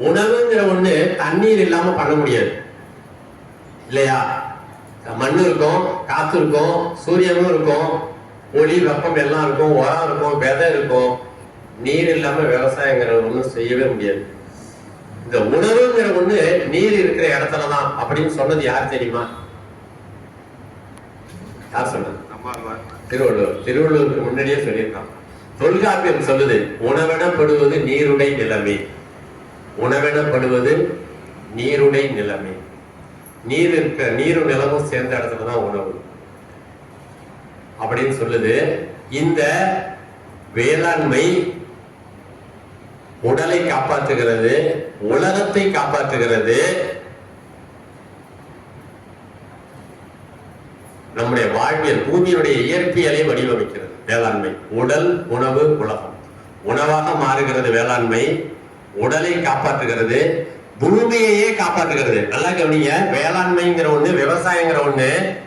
உணவுங்கிற ஒண்ணு தண்ணீர் இல்லாம பண்ண முடியாது. இல்லையா? மண்ணு இருக்கும் காத்து இருக்கும் சூரியனும் இருக்கும் ஒளி வெப்பம் எல்லாம் இருக்கும் உரம் இருக்கும் விதை இருக்கும். நீர் இல்லாம விவசாயங்கிற ஒண்ணும் செய்யவே முடியாது. இந்த உணவுங்கிற ஒண்ணு நீர் இருக்கிற இடத்துலதான் அப்படின்னு சொன்னது யார் தெரியுமா? யார் சொன்னது? திருவள்ளுவர். திருவள்ளுவருக்கு முன்னாடியே சொல்லியிருக்கான். தொல்காப்பியம் சொல்லுது உணவெனப்படுவது நீருடை நிலைமை. உணவெனப்படுவது நீருடை நிலைமை. நீர் இருக்க நீரும் நிலமும் சேர்ந்த இடத்துல தான் உணவு. அப்படின்னு சொல்லுது. இந்த வேளாண்மை உடலை காப்பாற்றுகிறது உலகத்தை காப்பாற்றுகிறது. நம்முடைய வாழ்வியல் பூமியினுடைய இயற்பியலை வடிவமைக்கிறது வேளாண்மை. உடல் உணவு உலகம். உணவாக மாறுகிறது வேளாண்மை. உடலை காப்பாற்றுகிறது பூமியையே காப்பாற்றுகிறது. நல்லா கவனிங்க வேளாண்மைங்கிற ஒண்ணு விவசாயங்கிற ஒண்ணு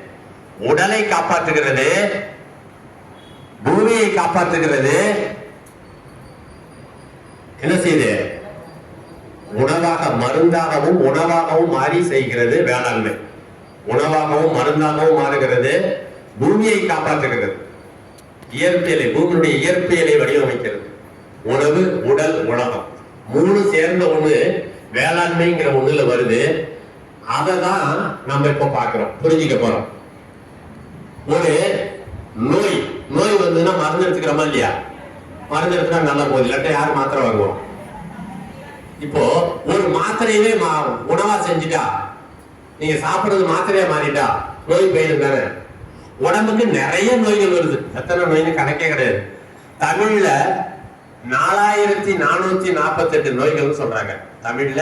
உடலை காப்பாற்றுகிறது பூமியை காப்பாற்றுகிறது. என்ன செய்யுது? உணவாக மருந்தாகவும் உணவாகவும் மாறி செய்கிறது வேளாண்மை. உணவாகவும் மருந்தாகவும் மாறுகிறது பூமியை காப்பாற்றுகிறது. இயற்பியலை பூமியுடைய இயற்பியலை வடிவமைக்கிறது. உணவு உடல் மூணு சேர்ந்த ஒண்ணு வேளாண்மைங்கிற ஒண்ணுல வருது. அதை தான் நம்ம இப்ப பாக்குறோம் புரிஞ்சுக்க போறோம். ஒரு நோய். நோய் வந்ததுன்னா மருந்து எடுத்துக்கிறோமா இல்லையா? மருந்து எடுத்துனா நல்லா போகுது. இல்லாட்டா யார் மாத்திரை வாங்குவோம்? இப்போ ஒரு மாத்திரையவே மா- உணவா செஞ்சுட்டா நீங்க சாப்பிடுறது மாத்திரையா மாறிட்டா நோய் போயிடும் தானே. உடம்புக்கு நிறைய நோய்கள் வருது. எத்தனை நோய்னு கணக்கே கிடையாது. தமிழ்ல நாலாயிரத்தி நானூத்தி நாற்பத்தெட்டு நோய்கள்னு சொல்றாங்க. தமிழ்ல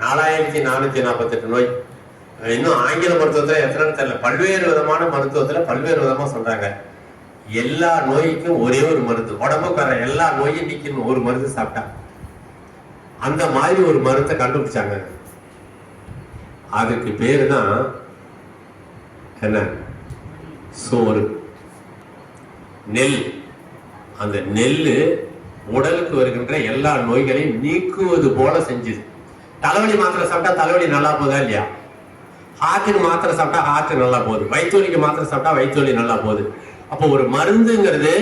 நாலாயிரத்தி நானூத்தி நாற்பத்தெட்டு நோய். இன்னும் ஆங்கில மருத்துவத்துல எத்தனைன்னு தெரியல. பல்வேறு விதமான மருத்துவத்துல பல்வேறு விதமா சொல்றாங்க. எல்லா நோய்க்கும் ஒரே ஒரு மருந்து. உடம்புக்கு வர எல்லா நோயும் நீக்கணும் ஒரு மருந்து சாப்பிட்டா அந்த மாதிரி ஒரு மருந்தை கண்டுபிடிச்சாங்க. அதுக்கு பேரு தான் என்ன? சோறு. நெல். அந்த நெல்லு உடலுக்கு வருகின்ற எல்லா நோய்களையும் நீக்குவது போல செஞ்சுது. தலைவலி மாத்திரை சாப்பிட்டா தலைவலி நல்லா போதா இல்லையா? ஹார்ட்டுக்கு மாத்திரை சாப்பிட்டா ஹார்ட் நல்லா போகுது. வயிற்றுவலிக்கு மாத்திரை சாப்பிட்டா வயிற்றுவலி நல்லா போகுது. அப்போ ஒரு மருந்துங்கிறது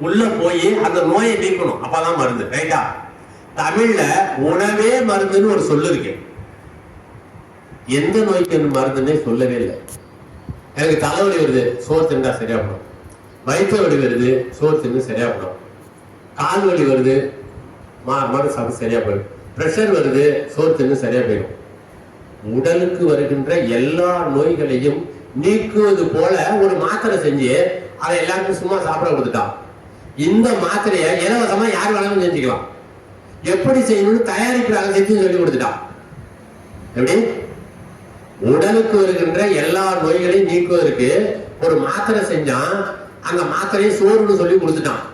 உள்ள போய் அந்த நோயை நீக்கணும். அப்பதான் மருந்து ரைட்டா தமிழ்ல உணவே மருந்துன்னு ஒரு சொல்லு இருக்கு. எந்த நோய்க்கு மருந்துன்னே சொல்லவே இல்லை. எனக்கு தலைவலி வருது சோறு தின்றா சரியா போடும் வயிற்று வலி வருது சோறு தின்னு சரியா போடும் கால் வலி வருது மா மறு சாப்பிட்டு சரியா போயிடும். ப்ரெஷர் வருது சோறு தின்னு சரியா போயிடும். உடலுக்கு வருகின்ற எல்லா நோய்களையும் நீக்குவது போல ஒரு மாத்திரை செஞ்சு அதை எல்லாருக்கும் சும்மா சாப்பிட கொடுத்துட்டான் இந்த மாத்திரையை இலவசமா யார் வேணாலும் செஞ்சுக்கலாம். எப்படி செய்யணும்னு தயாரிக்கிறாங்க செஞ்சு சொல்லி கொடுத்துட்டான் எப்படி? உடலுக்கு வருகின்ற எல்லா நோய்களையும் நீக்குவதற்கு ஒரு மாத்திரை செஞ்சான் அந்த மாத்திரையை சோறுன்னு சொல்லி கொடுத்துட்டான்.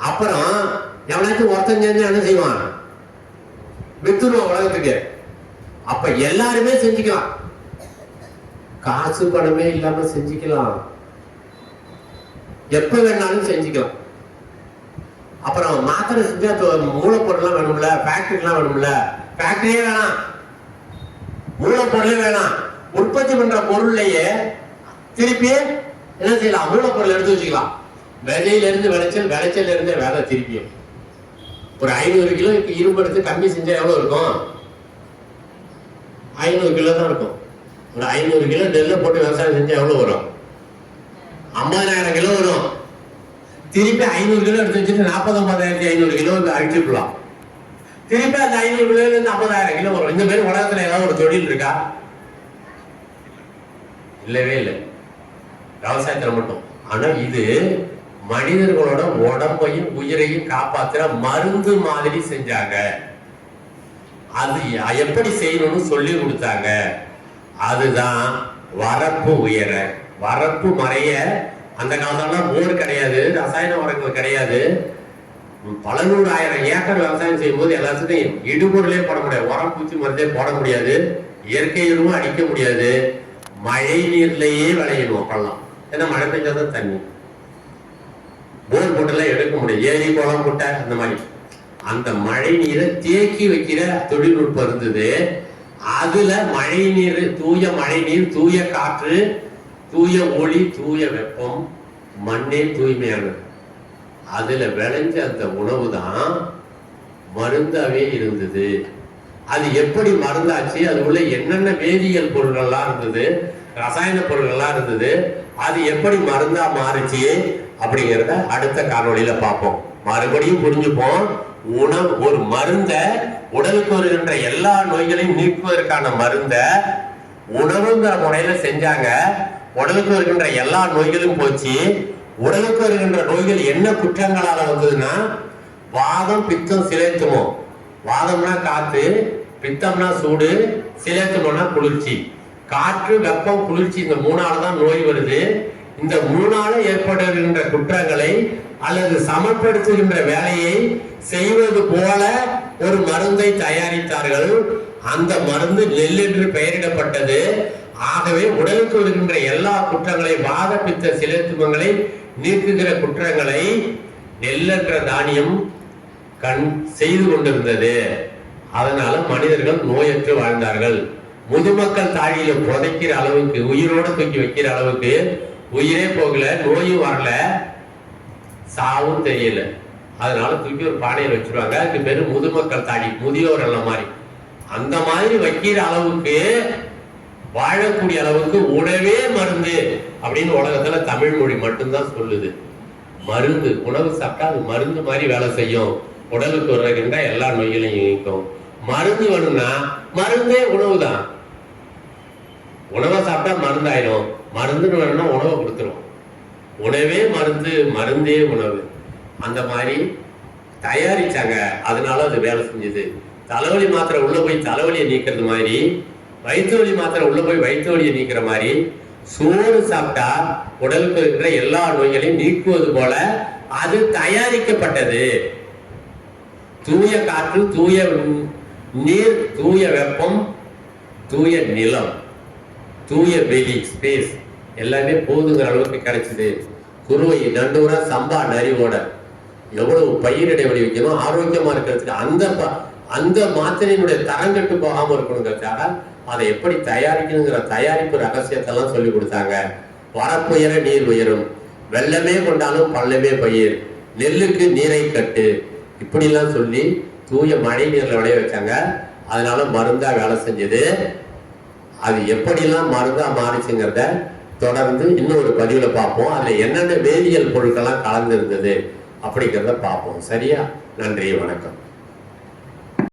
அப்புறம் எவனாச்சும் ஒருத்தன் செஞ்சு என்ன செய்வான்? வித்துருவான் உலகத்துக்கு. அப்ப எல்லாருமே செஞ்சுக்கலாம். காசு பணமே இல்லாம செஞ்சுக்கலாம். எப்ப வேணாலும் செஞ்சுக்கலாம். அப்புறம் மாத்திரை செஞ்சா மூலப்பொருள்லாம் வேணும்ல ஃபேக்டரிலாம் வேணும்ல. ஃபேக்டரியே வேணாம். மூலப்பொருளே வேணாம். உற்பத்தி பண்ற பொருள்லயே திருப்பி என்ன செய்யலாம்? மூலப்பொருள் எடுத்து வச்சுக்கலாம். விதையில இருந்து விளைச்சல் விளைச்சல்ல வேலை திருப்பியும். ஒரு ஐநூறு கிலோ இரும்பு எடுத்து கம்மி செஞ்சால் எவ்வளவு இருக்கும்? ஐநூறு கிலோ தான் இருக்கும். ஒரு ஐநூறு கிலோ நெல்லை போட்டு விவசாயம் செஞ்சால் எவ்வளவு வரும்? ஐம்பதாயிரம் கிலோ வரும். திருப்பி ஐநூறு கிலோ எடுத்து வச்சுட்டு நாற்பது ஐம்பதாயிரத்தி ஐநூறு கிலோ அழிச்சுக்கலாம். திருப்பி அந்த ஐநூறு கிலோலேருந்து ஐம்பதாயிரம் கிலோ வரும். இந்த மாதிரி உலகத்தில் ஏதாவது ஒரு தொழில் இருக்கா? இல்லவே இல்லை. விவசாயத்தில் மட்டும். ஆனால் இது மனிதர்களோட உடம்பையும் உயிரையும் காப்பாத்துற மருந்து மாதிரி செஞ்சாங்க. அது எப்படி செய்யணும்னு சொல்லி கொடுத்தாங்க. அதுதான் வரப்பு உயர. வரப்பு மறைய அந்த காலத்துலலாம் போர் கிடையாது ரசாயன உரங்கள் கிடையாது. பல நூறு ஆயிரம் ஏக்கர் விவசாயம் செய்யும்போது எல்லாத்துக்கும் இடுபொருளே போட முடியாது உரம் பூச்சி மருந்தே போட முடியாது இயற்கை எதுவும் அடிக்க முடியாது. மழை நீர்லயே விளையணும் அப்பெல்லாம். ஏன்னா மழை பெஞ்சாதான் தண்ணி. போர் போட்டெல்லாம் எடுக்க முடியும். ஏரி குளம் முட்டை அந்த மாதிரி. அந்த மழை நீரை தேக்கி வைக்கிற தொழில்நுட்பம் இருந்தது. அதுல மழை நீர் தூய மழை நீர் தூய காற்று தூய ஒளி தூய வெப்பம் மண்ணே தூய்மையானது அதுல விளைஞ்ச அந்த உணவு தான் மருந்தாவே இருந்தது. அது எப்படி மருந்தாச்சு? அது உள்ள என்னென்ன வேதியியல் பொருள்கள்லாம் இருந்தது? ரசாயன பொருள்கள்லாம் இருந்தது. அது எப்படி மருந்தா மாறுச்சு? அப்படிங்கிறத அடுத்த காணொலியில பார்ப்போம். மறுபடியும் புரிஞ்சுப்போம். உணவு ஒரு மருந்த உடலுக்கு வருகின்ற எல்லா நோய்களையும் நீக்குவதற்கான மருந்த உணவுங்கிற முறையில செஞ்சாங்க. உடலுக்கு வருகின்ற எல்லா நோய்களும் போச்சு. உடலுக்கு வருகின்ற நோய்கள் என்ன குற்றங்களால வந்ததுன்னா வாதம் பித்தம் சிலைத்துமோ. வாதம்னா காத்து பித்தம்னா சூடு சிலைத்துமோனா குளிர்ச்சி. காற்று வெப்பம் குளிர்ச்சி இந்த மூணால தான் நோய் வருது. இந்த மூணால ஏற்படுகின்ற குற்றங்களை அல்லது சமப்படுத்துகின்ற வேலையை செய்வது போல ஒரு மருந்தை தயாரித்தார்கள். அந்த மருந்து நெல் என்று பெயரிடப்பட்டது. ஆகவே உடலுக்கு வருகின்ற எல்லா குற்றங்களை வாத பித்த சிலேத்துமங்களை நீக்குகிற குற்றங்களை நெல் என்ற தானியம் கண் செய்து கொண்டிருந்தது. அதனால மனிதர்கள் நோயற்று வாழ்ந்தார்கள். முதுமக்கள் தாழியில புதைக்கிற அளவுக்கு உயிரோட தூக்கி வைக்கிற அளவுக்கு உயிரே போகல நோயும் வரல. சாவும் தெரியல. அதனால தூக்கி ஒரு பானையில் வச்சிருவாங்க. அதுக்கு பேரு முதுமக்கள் தாடி முதியோர் எல்லாம் மாதிரி. அந்த மாதிரி வைக்கிற அளவுக்கு வாழக்கூடிய அளவுக்கு உணவே மருந்து அப்படின்னு உலகத்துல தமிழ் மொழி மட்டும்தான் சொல்லுது. மருந்து உணவு சாப்பிட்டா அது மருந்து மாதிரி வேலை செய்யும். உடலுக்கு வருகின்ற எல்லா நோய்களையும் இயக்கும் மருந்து வேணும்னா மருந்தே உணவு தான் உணவை சாப்பிட்டா மருந்தாயிடும் மருந்துன்னு வேணும்னா உணவை கொடுத்துரும். உணவே மருந்து மருந்தே உணவு. அந்த மாதிரி தயாரிச்சாங்க. அதனால அது வேலை செஞ்சது. தலைவலி மாத்திரை உள்ளே போய் தலைவலியை நீக்கிறது மாதிரி வயிற்று வலி மாத்திரை உள்ளே போய் வயிற்று வலியை நீக்கிற மாதிரி சோறு சாப்பிட்டா உடலுக்கு இருக்கிற எல்லா நோய்களையும் நீக்குவது போல அது தயாரிக்கப்பட்டது. தூய காற்று தூய நீர் தூய வெப்பம் தூய நிலம். தூய வெளி ஸ்பேஸ் எல்லாமே போதுங்கிற அளவுக்கு கிடைச்சிது. குருவை நண்டூரா சம்பா நரிவோட. எவ்வளவு பயிர் இடைவெளி வைக்கணும் ஆரோக்கியமா இருக்கிறதுக்கு அந்த ப- அந்த மாத்திரையினுடைய தரம் கட்டு போகாம இருக்கணுங்கிறதுக்காக அதை எப்படி தயாரிக்கணுங்கிற தயாரிப்பு ரகசியத்தெல்லாம் சொல்லி கொடுத்தாங்க. வரப்புயர நீர் உயரும். வெள்ளமே கொண்டாலும் பள்ளமே பயிர். நெல்லுக்கு நீரை கட்டு. இப்படிலாம் சொல்லி தூய மழை நீர்ல விளைய வச்சாங்க. அதனால மருந்தா வேலை செஞ்சது. அது எப்படிலாம் மருந்தா மாறுச்சுங்கிறத தொடர்ந்து இன்னொரு பதிவுல பார்ப்போம். அதுல என்னென்ன வேதியியல் பொருட்கள்லாம் கலந்து இருந்தது அப்படிங்கிறத பார்ப்போம். சரியா? நன்றி வணக்கம்.